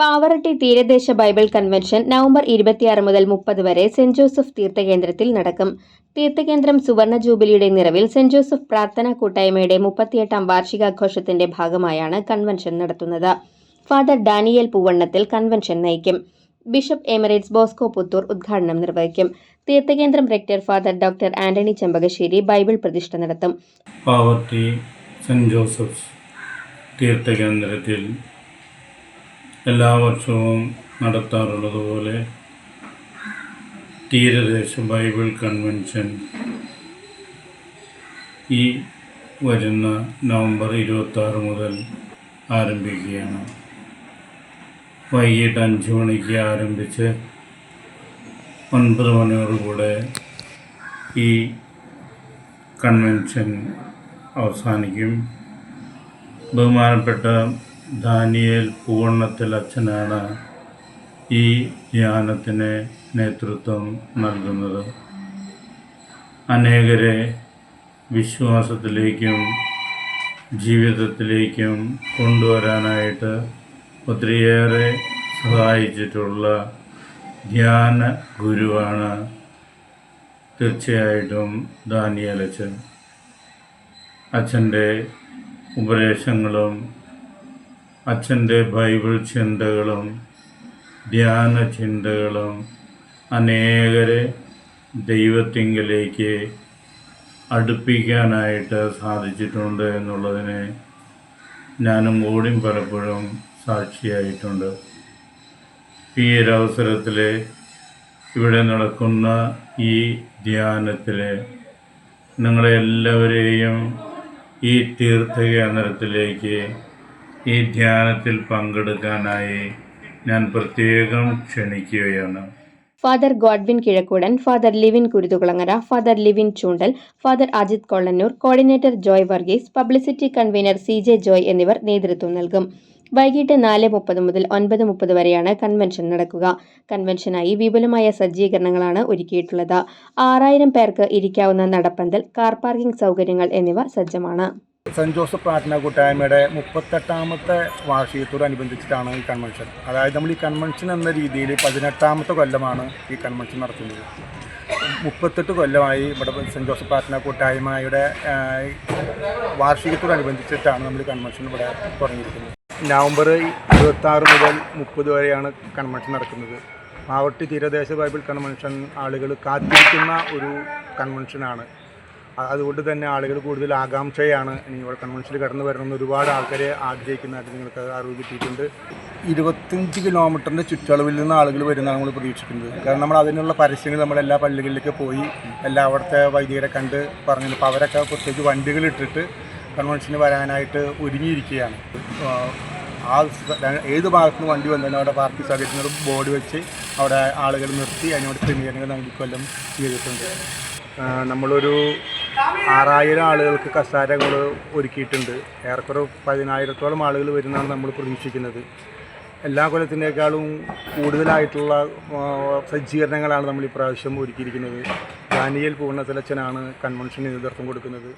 പാവറട്ടി തീരദേശ Bible convention November ഇരുപത്തിയാറ് മുതൽ മുപ്പത് വരെ സെന്റ് ജോസഫ് തീർത്ഥകേന്ദ്രത്തിൽ നടക്കും. തീർത്ഥകേന്ദ്രം സുവർണ ജൂബിലിയുടെ നിറവിൽ സെന്റ് ജോസഫ് പ്രാർത്ഥനാ കൂട്ടായ്മയുടെ മുപ്പത്തിയെട്ടാം വാർഷികാഘോഷത്തിന്റെ ഭാഗമായാണ് കൺവെൻഷൻ നടത്തുന്നത്. ഫാദർ ഡാനിയൽ പൂവണ്ണത്തിൽ കൺവെൻഷൻ നയിക്കും. ബിഷപ്പ് എമറേറ്റ്സ് ബോസ്കോ പുത്തൂർ ഉദ്ഘാടനം നിർവഹിക്കും. തീർത്ഥകേന്ദ്രം rector Father doctor Antony Chempakassery Bible പ്രതിഷ്ഠ നടത്തും. പാവർട്ടി സെന്റ് ജോസഫ് തീർത്ഥകേന്ദ്രത്തിൽ എല്ലാ വർഷവും നടത്താറുള്ളതുപോലെ തീരദേശ ബൈബിൾ കൺവെൻഷൻ ഈ വരുന്ന നവംബർ ഇരുപത്താറ് മുതൽ ആരംഭിക്കുകയാണ്. വൈകിട്ട് അഞ്ച് മണിക്ക് ആരംഭിച്ച് ഒൻപത് മണിയോടുകൂടെ ഈ കൺവെൻഷൻ അവസാനിക്കും. ബഹുമാനപ്പെട്ട ദാനിയേൽ പൂവണ്ണത്തിൽ അച്ഛനാണ് ഈ ധ്യാനത്തിന് നേതൃത്വം നൽകുന്നത്. അനേകരെ വിശ്വാസത്തിലേക്കും ജീവിതത്തിലേക്കും കൊണ്ടുവരാനായിട്ട് ഒത്തിരിയേറെ സഹായിച്ചിട്ടുള്ള ധ്യാന ഗുരുവാണ് തീർച്ചയായിട്ടും ദാനിയലച്ചൻ അച്ഛന്റെ ഉപദേശങ്ങളും അച്ഛന്റെ ബൈബിൾ ചിന്തകളും ധ്യാന ചിന്തകളും അനേകരെ ദൈവത്തിങ്കിലേക്ക് അടുപ്പിക്കാനായിട്ട് സാധിച്ചിട്ടുണ്ട് എന്നുള്ളതിനെ ഞാനും കൂടിയും പലപ്പോഴും സാക്ഷിയായിട്ടുണ്ട്. ഈ ഒരവസരത്തിൽ ഇവിടെ നടക്കുന്ന ഈ ധ്യാനത്തിൽ നിങ്ങളെല്ലാവരെയും ഈ തീർത്ഥകേന്ദ്രത്തിലേക്ക് ഈ ധ്യാനത്തിൽ പങ്കെടുക്കാനായി ഞാൻ പ്രത്യേകം ക്ഷണിക്കുകയാണ്. Father Godwin Kizhakkoodan Father Livin Kuruthukulangara Father Livin Choondal Father Ajith Kollannur coordinator Joy Varghese publicity convener C J Joy എന്നിവർ നേതൃത്വം നൽകും. വൈകിട്ട് നാല് മുപ്പത് മുതൽ ഒൻപത് മുപ്പത് വരെയാണ് കൺവെൻഷൻ നടക്കുക. കൺവെൻഷനായി വിപുലമായ സജ്ജീകരണങ്ങളാണ് ഒരുക്കിയിട്ടുള്ളത്. ആറായിരം പേർക്ക് ഇരിക്കാവുന്ന നടപ്പന്തൽ കാർ പാർക്കിംഗ് സൗകര്യങ്ങൾ എന്നിവ സജ്ജമാണ്. സെന്റ് ജോസഫ് പ്രാർത്ഥനാ കൂട്ടായ്മയുടെ മുപ്പത്തെട്ടാമത്തെ വാർഷികത്തോടനുബന്ധിച്ചിട്ടാണ് ഈ കൺവെൻഷൻ. അതായത് നമ്മൾ ഈ കൺവെൻഷൻ എന്ന രീതിയിൽ പതിനെട്ടാമത്തെ കൊല്ലമാണ് ഈ കൺവെൻഷൻ നടത്തുന്നത്. മുപ്പത്തെട്ട് കൊല്ലമായി ഇവിടെ സെന്റ് ജോസഫ് പ്രാർത്ഥനാ കൂട്ടായ്മയുടെ വാർഷികത്തോടനുബന്ധിച്ചിട്ടാണ് നമ്മൾ ഈ കൺവെൻഷൻ ഇവിടെ തുടങ്ങിയിരിക്കുന്നത്. നവംബർ ഇരുപത്താറ് മുതൽ മുപ്പത് വരെയാണ് കൺവെൻഷൻ നടക്കുന്നത്. മാവട്ടി തീരദേശ ബൈബിൾ കൺവെൻഷൻ ആളുകൾ കാത്തിരിക്കുന്ന ഒരു കൺവെൻഷനാണ്. അതുകൊണ്ട് തന്നെ ആളുകൾ കൂടുതൽ ആകാംക്ഷയാണ് ഇനി ഇവിടെ കൺവെൻഷനിൽ കടന്നു വരണമെന്ന് ഒരുപാട് ആൾക്കാരെ ആഗ്രഹിക്കുന്നതായിട്ട് നിങ്ങൾക്ക് അറിവ് കിട്ടിയിട്ടുണ്ട്. ഇരുപത്തഞ്ച് കിലോമീറ്ററിന്റെ ചുറ്റളവിൽ നിന്ന് ആളുകൾ വരുന്നതാണ് നമ്മൾ പ്രതീക്ഷിക്കുന്നത്. കാരണം നമ്മൾ അതിനുള്ള പരസ്യങ്ങൾ നമ്മൾ എല്ലാ പള്ളികളിലേക്ക് പോയി എല്ലാ അവിടുത്തെ വൈദികരെ കണ്ട് പറഞ്ഞു അപ്പോൾ അവരൊക്കെ പ്രത്യേകിച്ച് വണ്ടികൾ ഇട്ടിട്ട് കൺവെൻഷന് വരാനായിട്ട് ഒരുങ്ങിയിരിക്കുകയാണ്. ആ, ഏത് ഭാഗത്തു നിന്ന് വണ്ടി വന്നാലും അവിടെ പാർട്ടി സൗകര്യങ്ങളും ബോർഡ് വെച്ച് അവിടെ ആളുകൾ നിർത്തി അതിനോട് ക്രമീകരണങ്ങൾ നൽകിക്കൊല്ലം കൊല്ലം ചെയ്തിട്ടുണ്ട്. നമ്മളൊരു ആറായിരം ആളുകൾക്ക് കസാരങ്ങൾ ഒരുക്കിയിട്ടുണ്ട്. ഏറെക്കുറെ പതിനായിരത്തോളം ആളുകൾ വരുന്നതാണ് നമ്മൾ പ്രതീക്ഷിക്കുന്നത്. എല്ലാ കൊല്ലത്തിനേക്കാളും കൂടുതലായിട്ടുള്ള സജ്ജീകരണങ്ങളാണ് നമ്മൾ ഇപ്രാവശ്യം ഒരുക്കിയിരിക്കുന്നത്. ദാനിയൽ പൂർണത്തിലച്ചനാണ് കൺവെൻഷന് നേതൃത്വം കൊടുക്കുന്നത്.